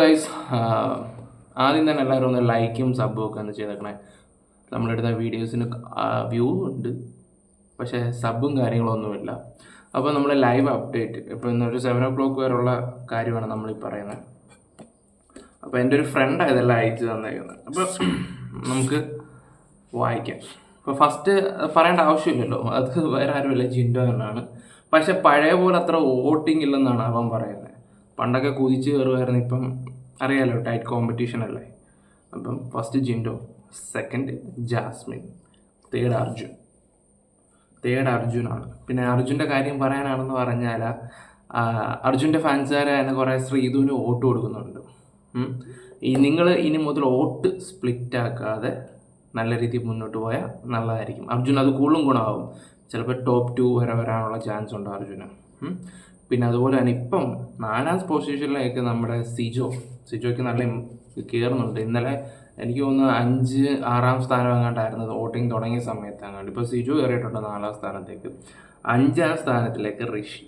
Guys ആദ്യം തന്നെ എല്ലാവരും ഒന്ന് ലൈക്കും സബും ഒക്കെ ഒന്ന് ചെയ്തേക്കണേ നമ്മളെടുത്ത വീഡിയോസിന് വ്യൂ ഉണ്ട്. പക്ഷേ സബും കാര്യങ്ങളൊന്നുമില്ല അപ്പോൾ നമ്മൾ ലൈവ് അപ്ഡേറ്റ് ഇപ്പോൾ ഇന്നൊരു സെവൻ ഓ ക്ലോക്ക് വരെയുള്ള കാര്യമാണ് നമ്മൾ ഈ പറയുന്നത് അപ്പോൾ എന്റെ ഒരു ഫ്രണ്ടാണ് ഇതെല്ലാം അയച്ചു തന്നേക്കുന്നത് അപ്പോൾ നമുക്ക് വായിക്കാം. അപ്പോൾ ഫസ്റ്റ് പറയേണ്ട ആവശ്യമില്ലല്ലോ. അത് വേറെ ആരുമില്ല ജിൻഡോ എന്നാണ്. പക്ഷെ പഴയ പോലെ അത്ര വോട്ടിംഗ് ഇല്ലെന്നാണ് അവൻ പറയുന്നത് പണ്ടൊക്കെ കുതിച്ച് കയറുമായിരുന്നു ഇപ്പം അറിയാലോ ടൈറ്റ് കോമ്പറ്റീഷൻ അല്ലേ? അപ്പം first Jinto second Jasmine third Arjun. Third അർജുനാണ് പിന്നെ അർജുന്റെ കാര്യം പറയാനാണെന്ന് പറഞ്ഞാൽ അർജുന്റെ ഫാൻസുകാരെ തന്നെ കുറേ ശ്രീധുവിന് വോട്ട് കൊടുക്കുന്നുണ്ട്. ഈ നിങ്ങൾ ഇനി മുതൽ വോട്ട് സ്പ്ലിറ്റ് ആക്കാതെ നല്ല രീതിയിൽ മുന്നോട്ട് പോയാൽ നല്ലതായിരിക്കും. അർജുൻ അത് കൂടുതലും ഗുണമാകും. ചിലപ്പോൾ ടോപ്പ് ടു വരെ വരാനുള്ള ചാൻസ് ഉണ്ട് അർജുന്. പിന്നെ അതുപോലെ തന്നെ ഇപ്പം നാലാം പൊസിഷനിലേക്ക് നമ്മുടെ സിജോ സിജോയ്ക്ക് നല്ല കയറുന്നുണ്ട്. ഇന്നലെ എനിക്ക് തോന്നുന്നു അഞ്ച് ആറാം സ്ഥാനം എങ്ങാണ്ടായിരുന്നു വോട്ടിംഗ് തുടങ്ങിയ സമയത്ത് അങ്ങാണ്ട് ഇപ്പോൾ സിജു കയറിയിട്ടുണ്ട് നാലാം സ്ഥാനത്തേക്ക്. അഞ്ചാം സ്ഥാനത്തിലേക്ക് ഋഷി.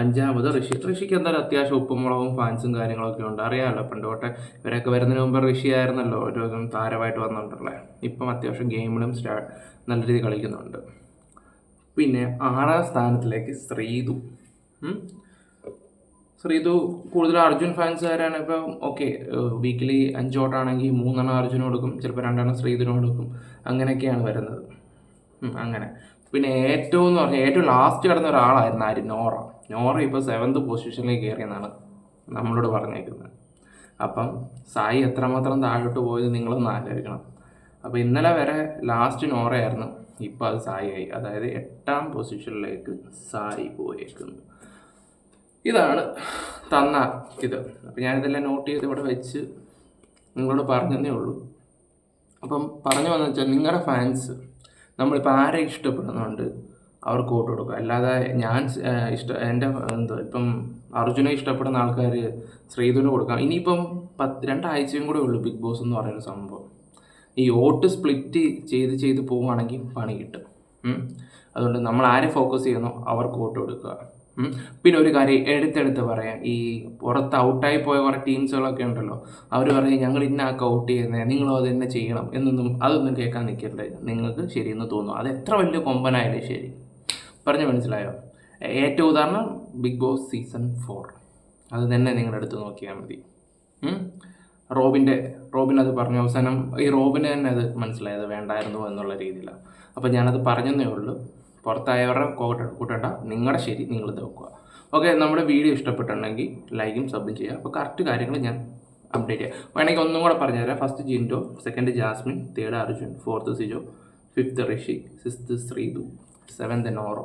അഞ്ചാമത് ഋഷി. ഋഷിക്ക് എന്തായാലും അത്യാവശ്യം ഉപ്പുമുളകും ഫാൻസും കാര്യങ്ങളൊക്കെ ഉണ്ട്. അറിയാമല്ലോ പണ്ട് തൊട്ട് ഇവരൊക്കെ വരുന്നതിന് മുമ്പ് ഋഷി ആയിരുന്നല്ലോ. ഒരു താരമായിട്ട് വന്നിട്ടുള്ളത് ഇപ്പം അത്യാവശ്യം ഗെയിമിലും സ്റ്റാ നല്ല രീതിയിൽ കളിക്കുന്നുണ്ട്. പിന്നെ ആറാം സ്ഥാനത്തിലേക്ക് ശ്രീതു. ശ്രീതു കൂടുതൽ അർജുൻ ഫാൻസുകാരാണ് ഇപ്പം ഓക്കെ വീക്കിലി അഞ്ചോട്ടാണെങ്കിൽ മൂന്നെണ്ണം അർജുനും കൊടുക്കും ചിലപ്പോൾ രണ്ടെണ്ണം ശ്രീധുനും കൊടുക്കും. അങ്ങനെയൊക്കെയാണ് വരുന്നത്. അങ്ങനെ. പിന്നെ ഏറ്റവും എന്ന് പറഞ്ഞാൽ ഏറ്റവും ലാസ്റ്റ് കിടന്ന ഒരാളായിരുന്നു ആര്? നോറ. നോറ ഇപ്പോൾ സെവൻത് പൊസിഷനിലേക്ക് കയറിയെന്നാണ് നമ്മളോട് പറഞ്ഞേക്കുന്നത്. അപ്പം സായി എത്രമാത്രം താഴോട്ട് പോയത് നിങ്ങളൊന്ന് ആലോചിക്കണം. അപ്പോൾ ഇന്നലെ വരെ ലാസ്റ്റ് നോറയായിരുന്നു. ഇപ്പോൾ അത് സായി ആയി അതായത് എട്ടാം പൊസിഷനിലേക്ക് സായി പോയേക്കുന്നു. ഇതാണ് തന്ന ഇത്. അപ്പം ഞാനിതെല്ലാം നോട്ട് ചെയ്ത് ഇവിടെ വെച്ച് നിങ്ങളോട് പറഞ്ഞതേ ഉള്ളൂ. അപ്പം പറഞ്ഞു വന്നു വെച്ചാൽ നിങ്ങളുടെ ഫാൻസ് നമ്മളിപ്പോൾ ആരെ ഇഷ്ടപ്പെടുന്നുണ്ട് അവർക്ക് വോട്ട് കൊടുക്കുക. അല്ലാതെ ഞാൻ ഇഷ്ട എന്റെ എന്തോ ഇപ്പം അർജുനെ ഇഷ്ടപ്പെടുന്ന ആൾക്കാർ ശ്രീധുവിന് കൊടുക്കാം. ഇനിയിപ്പം പത്ത് രണ്ടാഴ്ചയും കൂടെ ഉള്ളൂ ബിഗ് ബോസ് എന്ന് പറയുന്ന സംഭവം. ഈ വോട്ട് സ്പ്ലിറ്റ് ചെയ്ത് ചെയ്ത് പോവുകയാണെങ്കിൽ പണി കിട്ടും. അതുകൊണ്ട് നമ്മൾ ആരെ ഫോക്കസ് ചെയ്യുന്നു? അവർക്ക് വോട്ട് കൊടുക്കുക. പിന്നെ ഒരു കാര്യം എടുത്തെടുത്ത് പറയാം. ഈ പുറത്ത് ഔട്ടായി പോയ കുറേ ടീംസുകളൊക്കെ ഉണ്ടല്ലോ. അവർ പറയും ഞങ്ങൾ ഇന്നാക്ക ഔട്ട് ചെയ്യുന്നത് നിങ്ങളും അത് തന്നെ ചെയ്യണം എന്നൊന്നും അതൊന്നും കേൾക്കാൻ നിൽക്കരുത്. നിങ്ങൾക്ക് ശരിയെന്ന് തോന്നും അത് എത്ര വലിയ കൊമ്പനായാലും ശരി. പറഞ്ഞു മനസ്സിലായോ? ഏറ്റവും ഉദാഹരണം ബിഗ് ബോസ് സീസൺ ഫോർ അത് തന്നെ നിങ്ങളെടുത്ത് നോക്കിയാൽ മതി. റോബിന്റെ റോബിൻ അത് പറഞ്ഞു അവസാനം ഈ റോബിന് തന്നെ അത് മനസ്സിലായത് വേണ്ടായിരുന്നു എന്നുള്ള രീതിയിലാണ്. അപ്പോൾ ഞാനത് പറഞ്ഞതേ ഉള്ളൂ. പുറത്തായവരുടെ കൂട്ട കൂട്ടണ്ട. നിങ്ങളുടെ ശരി നിങ്ങൾ നോക്കുക ഓക്കെ നമ്മുടെ വീഡിയോ ഇഷ്ടപ്പെട്ടുണ്ടെങ്കിൽ ലൈക്കും സബും ചെയ്യുക. അപ്പോൾ കറക്റ്റ് കാര്യങ്ങൾ ഞാൻ അപ്ഡേറ്റ് ചെയ്യാം. വേണമെങ്കിൽ ഒന്നും കൂടെ പറഞ്ഞുതരാം. First Jinto second Jasmine third Arjun fourth Sijo fifth Rishi sixth Sreethu seventh Noro.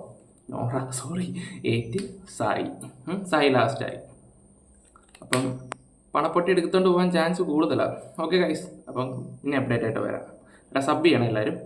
Nora sorry eight Sai. Sai ലാസ്റ്റായി അപ്പം പണപ്പൊട്ടി എടുത്തുകൊണ്ട് പോകാൻ ചാൻസ് കൂടുതലാണ് ഓക്കെ ഗൈസ് അപ്പം ഇനി അപ്ഡേറ്റ് ആയിട്ട് വരാം. സബ് ചെയ്യണം എല്ലാവരും